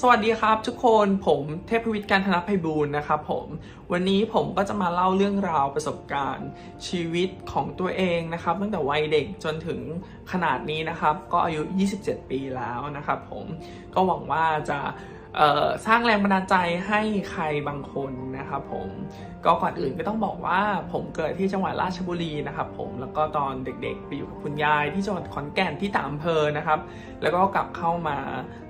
สวัสดีครับทุกคนผมเทพวิทย์การธนภัยบูลย์นะครับผมวันนี้ผมก็จะมาเล่าเรื่องราวประสบการณ์ชีวิตของตัวเองนะครับ ตั้งแต่วัยเด็กจนถึงขนาดนี้นะครับ ก็อายุ 27 ปีแล้วนะครับผมก็หวังว่าจะสร้างแรงบันดาลใจให้ใครบางคนนะครับผมก็ก่อนอื่นก็ต้องบอกว่าผมเกิดที่จังหวัดราชบุรีนะครับผมแล้วก็ตอนเด็กๆ ไปอยู่กับคุณยายที่จังหวัดขอนแก่นที่ต่างอำเภอนะครับ แล้วก็กลับเข้ามา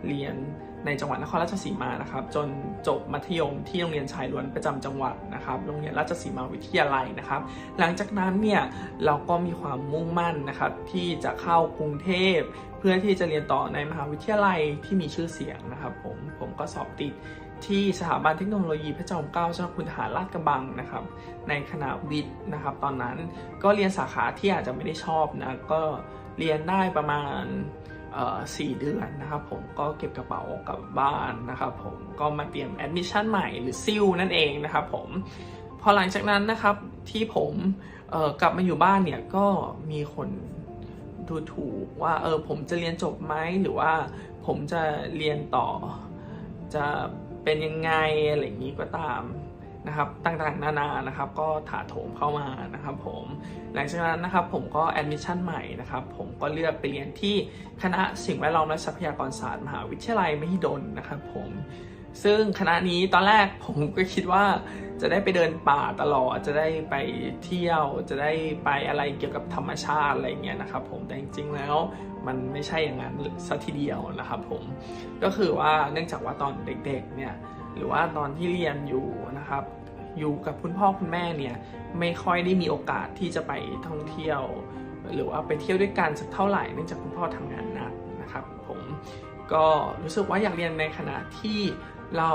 เรียน ในจังหวัดนครราชสีมานะครับ จนจบมัธยมที่โรงเรียนชายล้วนประจำจังหวัดนะครับ โรงเรียนราชสีมาวิทยาลัยนะครับ หลังจากนั้นเนี่ยเราก็มีความมุ่งมั่นนะครับที่จะเข้ากรุงเทพ เพื่อที่จะเรียนต่อในมหาวิทยาลัยที่มีชื่อเสียงนะครับ ผมผมก็สอบติดที่สถาบันเทคโนโลยีพระจอมเกล้าเจ้าคุณทหารลาดกระบังนะครับ ในคณะวิทย์นะครับ ตอนนั้นก็เรียนสาขาที่อาจจะไม่ได้ชอบนะก็เรียนได้ประมาณ สี่เดือนนะครับผมก็เก็บกระเป๋ากลับบ้านนะครับผมก็มาเตรียมแอดมิชชั่นใหม่หรือซิลนั่นเองนะครับผมพอหลังจากนั้นนะครับที่ผมกลับมาอยู่บ้านเนี่ยก็มีคนดูถูกว่าเออผมจะเรียนจบไหมหรือว่าผมจะเรียนต่อจะเป็นยังไงอะไรอย่างนี้ก็ตาม นะครับต่างๆนานานะครับก็ถาโถมเข้ามานะครับผมหลังจากนั้นนะครับผมก็แอดมิชชั่นใหม่นะครับผมก็เลือกไปเรียนที่คณะสิ่งแวดล้อมและทรัพยากรศาสตร์มหาวิทยาลัยมหิดลนะครับผมซึ่งคณะนี้ตอนแรกผมก็คิดว่าจะได้ไปเดินป่าตลอด จะได้ไปเที่ยว จะได้ไปอะไรเกี่ยวกับธรรมชาติอะไรเงี้ยนะครับผม แต่จริงๆแล้วมันไม่ใช่อย่างนั้นสัทีเดียวนะครับผม ก็คือว่าเนื่องจากว่าตอนเด็กๆเนี่ย หรือว่าตอนที่เรียนอยู่นะครับ อยู่กับคุณพ่อคุณแม่เนี่ยไม่ค่อยได้มีโอกาสที่จะไปท่องเที่ยว หรือว่าไปเที่ยวด้วยกันสักเท่าไหร่เนื่องจากคุณพ่อทำงานหนักนะครับ ผมก็รู้สึกว่าอยากเรียนในขณะที่เรา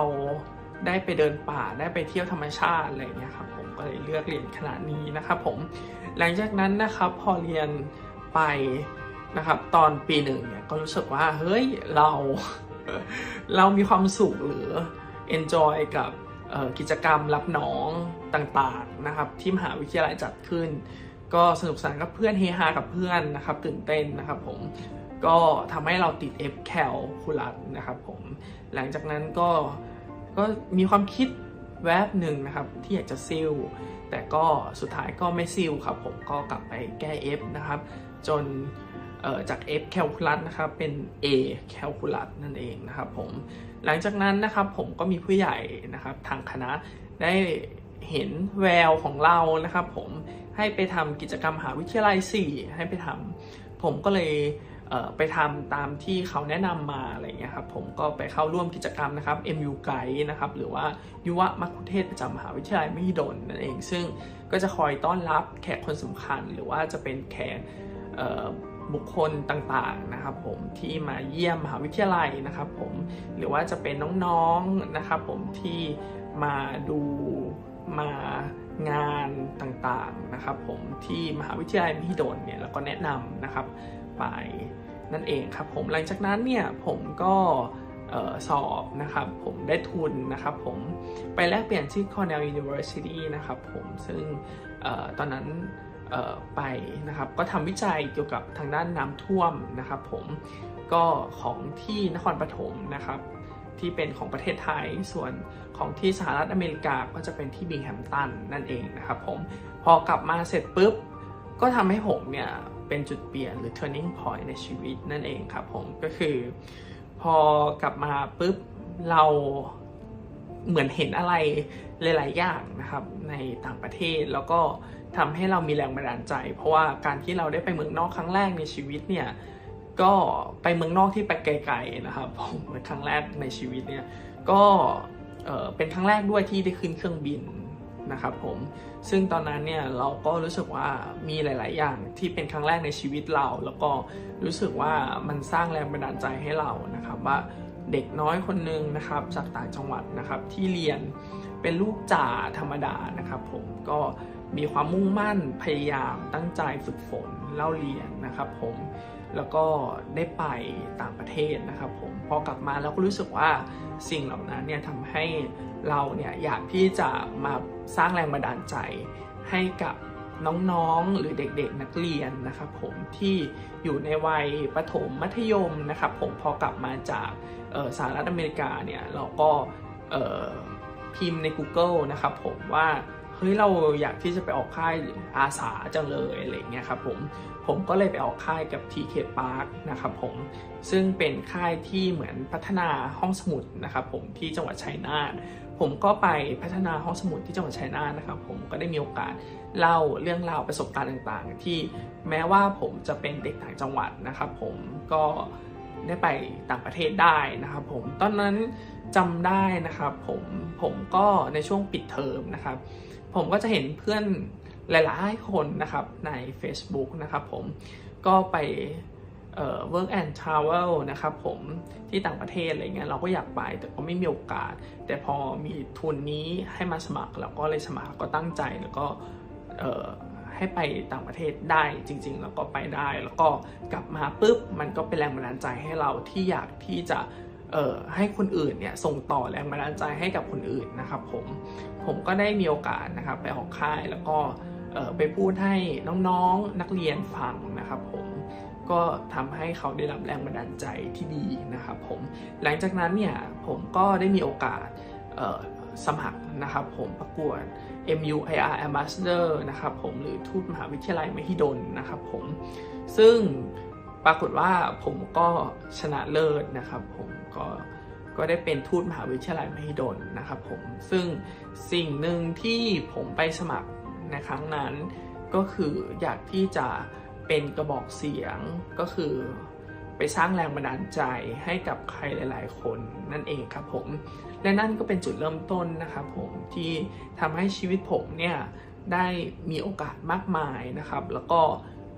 ได้ไปเดินป่าได้ไปเที่ยวธรรมชาติอะไรเงี้ยครับผมก็เลยเลือกเรียนขนาดนี้นะครับผมหลังจากนั้นนะครับพอเรียนไปนะครับตอนปีหนึ่งเนี่ยก็รู้สึกว่าเฮ้ยเราเรามีความสุขหรือ enjoy กับกิจกรรมรับน้องต่างๆนะครับที่มหาวิทยาลัยจัดขึ้น ก็สนุกสนานกับเพื่อนเฮฮากับเพื่อนนะครับตื่นเต้นนะครับผมก็ทำให้เราติด F แคลคูลัสนะครับผมหลังจากนั้นก็ก็มีความคิดแวบหนึ่งนะครับที่อยากจะซิลแต่ก็สุดท้ายก็ไม่ซิลครับผมก็กลับไปแก้ F นะครับจน จาก F แคลคูลัสนะครับ เป็น A แคลคูลัสนั่นเองนะครับผม หลังจากนั้นนะครับผมก็มีผู้ใหญ่นะครับทางคณะได้เห็นแววของเรานะครับผมให้ไปทำกิจกรรมมหาวิทยาลัย 4 ให้ไปทำผมก็เลยไปทำตามที่เขาแนะนำมาอะไรเงี้ยครับผมก็ไปเข้าร่วมกิจกรรมนะครับ MU Guide นะครับหรือว่ายุวมัคคุเทศประจำมหาวิทยาลัยมหิดลนั่นเอง ซึ่งก็จะคอยต้อนรับแขกคนสำคัญ หรือว่าจะเป็นแขก บุคคลต่างๆนะครับผมที่มาเยี่ยมมหาวิทยาลัยนะครับผมหรือว่าจะเป็นน้องๆนะครับผมที่มาดูมางานต่างๆนะครับผมที่มหาวิทยาลัยมหิดลเนี่ยแล้วก็แนะนำนะครับไปนั่นเองครับผมหลังจากนั้นเนี่ยผมก็สอบนะครับผมได้ทุนนะครับผมไปแลกเปลี่ยนที่ Cornell University นะครับผมซึ่งตอนนั้น ไปนะครับ ก็ทำวิจัยเกี่ยวกับทางด้านน้ำท่วมนะครับผมก็ของที่นครปฐมนะครับ ที่เป็นของประเทศไทยส่วนของที่สหรัฐอเมริกาก็จะเป็นที่บิงแฮมตันนั่นเองนะครับผมพอกลับมาเสร็จปุ๊บ ก็ทำให้ผมเนี่ย เป็นจุดเปลี่ยนหรือ turning point ในชีวิตนั่นเองครับผมก็คือพอกลับมาปุ๊บเราเหมือนเห็นอะไรหลาย ๆ อย่างนะครับในต่างประเทศแล้วก็ ทำให้เรามีแรงบันดาลใจ เพราะว่าการที่เราได้ไปเมืองนอกครั้งแรกในชีวิตเนี่ยก็ไปเมืองนอกที่ไปไกลๆนะครับผมเป็นครั้งแรกในชีวิตเนี่ยก็เป็นครั้งแรกด้วยที่ได้ขึ้นเครื่องบินนะครับผมซึ่งตอนนั้นเนี่ยเราก็รู้สึกว่ามีหลาย ๆ อย่างที่เป็นครั้งแรกในชีวิตเรา แล้วก็รู้สึกว่ามันสร้างแรงบันดาลใจให้เรานะครับว่าเด็กน้อยคนหนึ่งนะครับจากต่างจังหวัดนะครับที่เรียนเป็นลูกจ่าธรรมดานะครับผมก็ มีความมุ่งมั่นพยายามตั้งใจฝึกฝนเล่าเรียนนะครับผมแล้วก็ได้ไปต่างประเทศนะครับผมพอกลับมาแล้วก็รู้สึกว่าสิ่งเหล่านั้นเนี่ยทำให้เราเนี่ยอยากที่จะมาสร้างแรงบันดาลใจให้กับน้องๆ หรือเด็กๆ นักเรียนนะครับผมที่อยู่ในวัยประถมมัธยมนะครับผมพอกลับมาจากสหรัฐอเมริกาเนี่ยเราก็พิมพ์ใน Google นะครับผมว่า เฮ้ยเราอยากที่จะไปออกค่ายอาสาจังเลยอะไรเงี้ยครับผมผมก็เลยไปออกค่ายกับ TK Park นะครับผมซึ่งเป็นค่ายที่เหมือนพัฒนาห้องสมุดนะครับผมที่จังหวัดชัยนาทผมก็ไปพัฒนาห้องสมุดที่จังหวัดชัยนาทนะครับผมก็ได้มีโอกาสเล่าเรื่องราวประสบการณ์ต่างๆ ที่แม้ว่าผมจะเป็นเด็กต่างจังหวัดนะครับผมก็ได้ไปต่างประเทศได้นะครับผมตอนนั้นจำได้นะครับผมผมก็ในช่วงปิดเทอมนะครับ ผมก็จะเห็นเพื่อนหลายๆคนนะครับใน Facebook นะครับผมก็ไปเอ่อ work and travel นะครับผมที่ต่างประเทศอะไรเงี้ยเราก็อยากไปแต่ก็ไม่มีโอกาส แต่พอมีทุนนี้ให้มาสมัครเราก็เลยสมัครก็ตั้งใจแล้วก็เอ่อให้ไปต่างประเทศได้จริง ๆ แล้วก็ไปได้ แล้วก็กลับมาปุ๊บมันก็เป็นแรงบันดาลใจให้เราที่อยากที่จะ ให้คนอื่นเนี่ยส่งต่อแรงบันดาลใจให้กับคนอื่นนะครับผมผมก็ได้มีโอกาสนะครับไปออกค่ายแล้วก็เออไปพูดให้น้องๆนักเรียนฟังนะครับผมก็ทำให้เขาได้รับแรงบันดาลใจที่ดีนะครับผมหลังจากนั้นเนี่ยผมก็ได้มีโอกาสสมัครนะครับผมประกวด MUIR Ambassador นะครับผมหรือทูตมหาวิทยาลัยมหิดลนะครับผมซึ่ง ปรากฏว่าผมก็ชนะเลิศนะครับผมก็ก็ได้เป็นทูตมหาวิทยาลัยมหิดลนะครับผมซึ่งสิ่งหนึ่งที่ผมไปสมัครในครั้งนั้น ก็คืออยากที่จะเป็นกระบอกเสียงก็คือไปสร้างแรงบันดาลใจให้กับใครหลาย ๆ คนนั่นเองครับผม และนั่นก็เป็นจุดเริ่มต้นนะครับผมที่ทำให้ชีวิตผมเนี่ยได้มีโอกาสมากมายนะครับ แล้วก็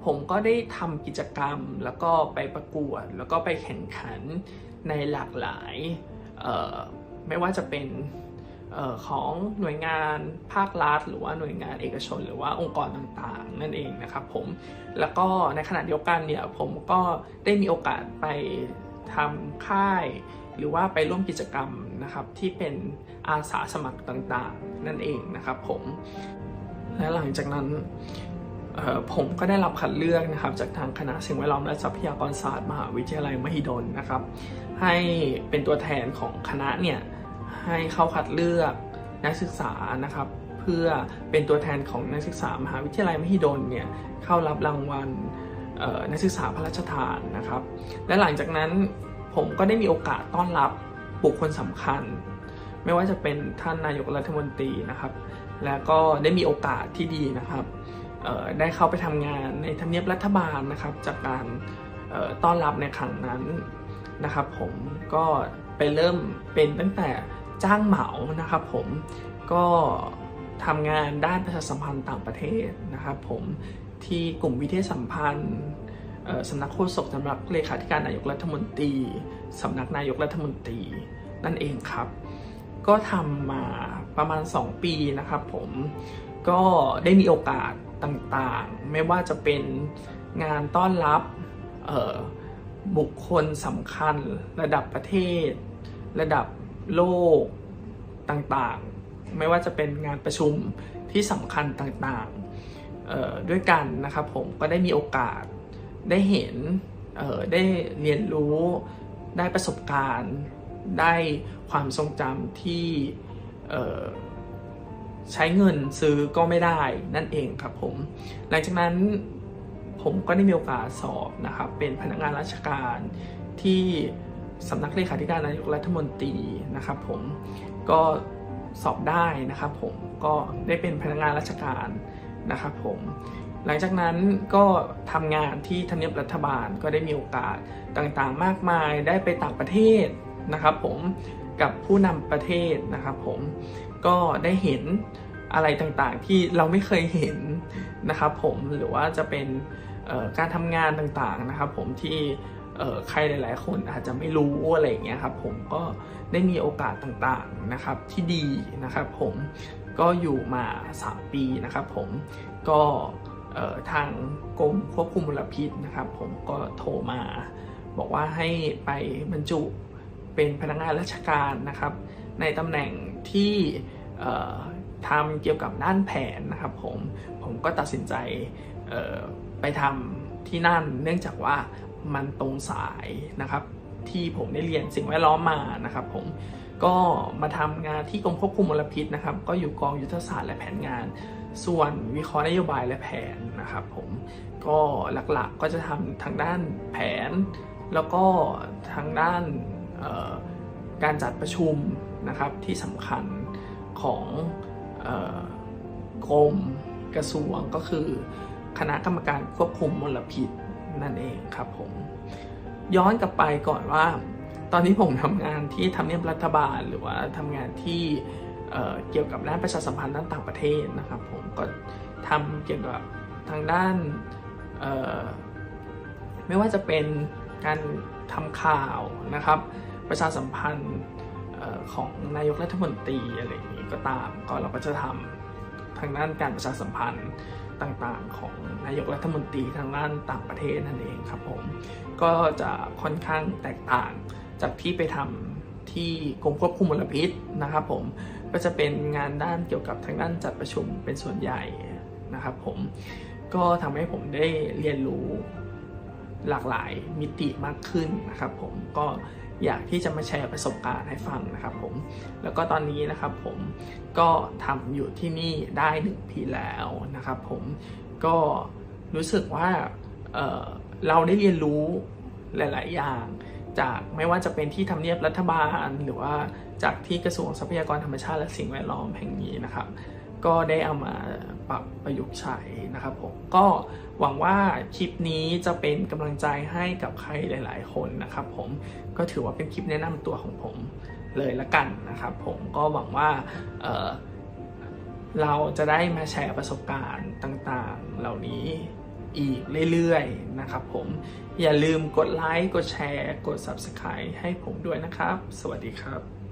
ผมก็ได้ทำกิจกรรม แล้วก็ไปประกวด แล้วก็ไปแข่งขันในหลากหลายไม่ว่าจะเป็นออของหน่วยงานภาครัฐ หรือว่าหน่วยงานเอกชน หรือว่าองค์กรต่างๆ นั่นเองนะครับผมแล้วก็ในขณะเดียวกันเนี่ยผมก็ได้มีโอกาสไปทำค่าย หรือว่าไปร่วมกิจกรรมนะครับที่เป็นอาสาสมัครต่างๆ นั่นเองนะครับผมและหลังจากนั้น ผมก็ได้รับคัดเลือกนะครับจากทางคณะสิ่งแวดล้อมและทรัพยากรศาสตร์มหาวิทยาลัยมหิดลนะครับ ให้เป็นตัวแทนของคณะเนี่ยให้เข้าคัดเลือกนักศึกษานะครับ เพื่อเป็นตัวแทนของนักศึกษามหาวิทยาลัยมหิดลเนี่ยเข้ารับรางวัลนักศึกษาพระราชทานนะครับ และหลังจากนั้นผมก็ได้มีโอกาสต้อนรับบุคคลสำคัญ ไม่ว่าจะเป็นท่านนายกรัฐมนตรีนะครับ และก็ได้มีโอกาสที่ดีนะครับ ได้เข้าไปทำงานในทำเนียบรัฐบาลนะครับจากการต้อนรับในครั้งนั้นนะครับผมก็ไปเริ่มเป็นตั้งแต่จ้างเหมานะครับผมก็ทำงานด้านประชาสัมพันธ์ต่างประเทศนะครับผมที่กลุ่มวิเทศสัมพันธ์สำนักโฆษกสำนักเลขาธิการนายกรัฐมนตรีสำนักนายกรัฐมนตรีนั่นเองครับ ก็ทำมาประมาณ 2 ปีนะครับผมก็ได้มีโอกาส ต่างๆ ไม่ว่าจะเป็นงานต้อนรับบุคคลสำคัญ ระดับประเทศ ระดับโลกต่างๆ ไม่ว่าจะเป็นงานประชุมที่สำคัญต่างๆด้วยกันนะครับผมก็ได้มีโอกาสได้เห็นได้เรียนรู้ได้ประสบการณ์ ได้ความทรงจำที่ ใช้เงินซื้อก็ไม่ได้นั่นเองครับผม หลังจากนั้นผมก็ได้มีโอกาสสอบนะครับ เป็นพนักงานราชการที่สำนักเลขาธิการนายกรัฐมนตรีนะครับผมก็สอบได้นะครับผมก็ได้เป็นพนักงานราชการนะครับผมหลังจากนั้นก็ทำงานที่ทำเนียบรัฐบาลก็ได้มีโอกาสต่างๆ มากมายได้ไปต่างประเทศนะครับผมกับผู้นำประเทศนะครับผม ก็ได้เห็นอะไรต่างๆ ที่เราไม่เคยเห็นนะครับผมหรือว่าจะเป็นการทำงานต่างๆนะครับผมที่ใครหลาย ๆ คนอาจจะไม่รู้อะไรอย่างเงี้ยครับผมก็ได้มีโอกาสต่างๆนะครับที่ดีนะครับผมก็อยู่มา 3 ปีนะครับผมก็ทางกรมควบคุมมลพิษนะครับ ผมก็โทรมา บอกว่าให้ไปบรรจุเป็นพนักงานราชการนะครับ ในตำแหน่งที่ ทำเกี่ยวกับด้านแผนนะครับผมผมก็ตัดสินใจไปทำที่นั่นเนื่องจากว่ามันตรงสายนะครับที่ผมได้เรียนสิ่งแวดล้อมมานะครับผมก็มาทำงานที่กรมควบคุมมลพิษนะครับ ก็อยู่กองยุทธศาสตร์และแผนงาน ส่วนวิเคราะห์นโยบายและแผนนะครับผมก็หลักๆก็จะทำทางด้านแผน แล้วก็ทางด้านการจัดประชุมนะครับที่สำคัญ ของออกรมกระทรวงก็คือคณะกรรมการควบคุมมลพิษนั่นเองครับผม ย้อนกลับไปก่อนว่า ตอนที่ผมทำงานที่ทำเนียบรัฐบาล หรือว่าทำงานที่เเกี่ยวกับด้านประชาสัมพันธ์ด้านต่างประเทศนะครับ ผมก็ทำเกี่ยวกับทางด้านไม่ว่าจะเป็นการทำข่าวนะครับ ประชาสัมพันธ์ของนายกรัฐมนตรีอะไรอย่างนี้ ก็ตาม ก็เราก็จะทำทางด้านการประชาสัมพันธ์ต่างๆ ของนายกรัฐมนตรีทางด้านต่างประเทศนั่นเองครับผมก็จะค่อนข้างแตกต่างจากที่ไปทำที่กรมควบคุมมลพิษนะครับผมก็จะเป็นงานด้านเกี่ยวกับทางด้านจัดประชุมเป็นส่วนใหญ่นะครับผมก็ทำให้ผมได้เรียนรู้หลากหลายมิติมากขึ้นนะครับผมก็ อยากที่จะมาแชร์ประสบการณ์ให้ฟังนะครับผมแล้วก็ตอนนี้นะครับผมก็ทำอยู่ที่นี่ได้หนึ่งปีแล้วนะครับผมก็รู้สึกว่าเเราได้เรียนรู้หลาย ๆ อย่างจากไม่ว่าจะเป็นที่ทำเนียบรัฐบาล หรือว่าจากที่กระทรวงทรัพยากรธรรมชาติและสิ่งแวดล้อมแห่งนี้นะครับ ก็ได้เอามาปรับประยุกต์ใช้นะครับผมก็หวังว่าคลิปนี้จะเป็นกำลังใจให้กับใครหลาย ๆ คนนะครับผมก็ถือว่าเป็นคลิปแนะนำตัวของผมเลยละกันนะครับผมก็หวังว่าเเราจะได้มาแชร์ประสบการณ์ต่างๆ เหล่านี้อีกเรื่อยๆนะครับผมอย่าลืมกดไลค์กดแชร์ กด Subscribe ให้ผมด้วยนะครับ สวัสดีครับ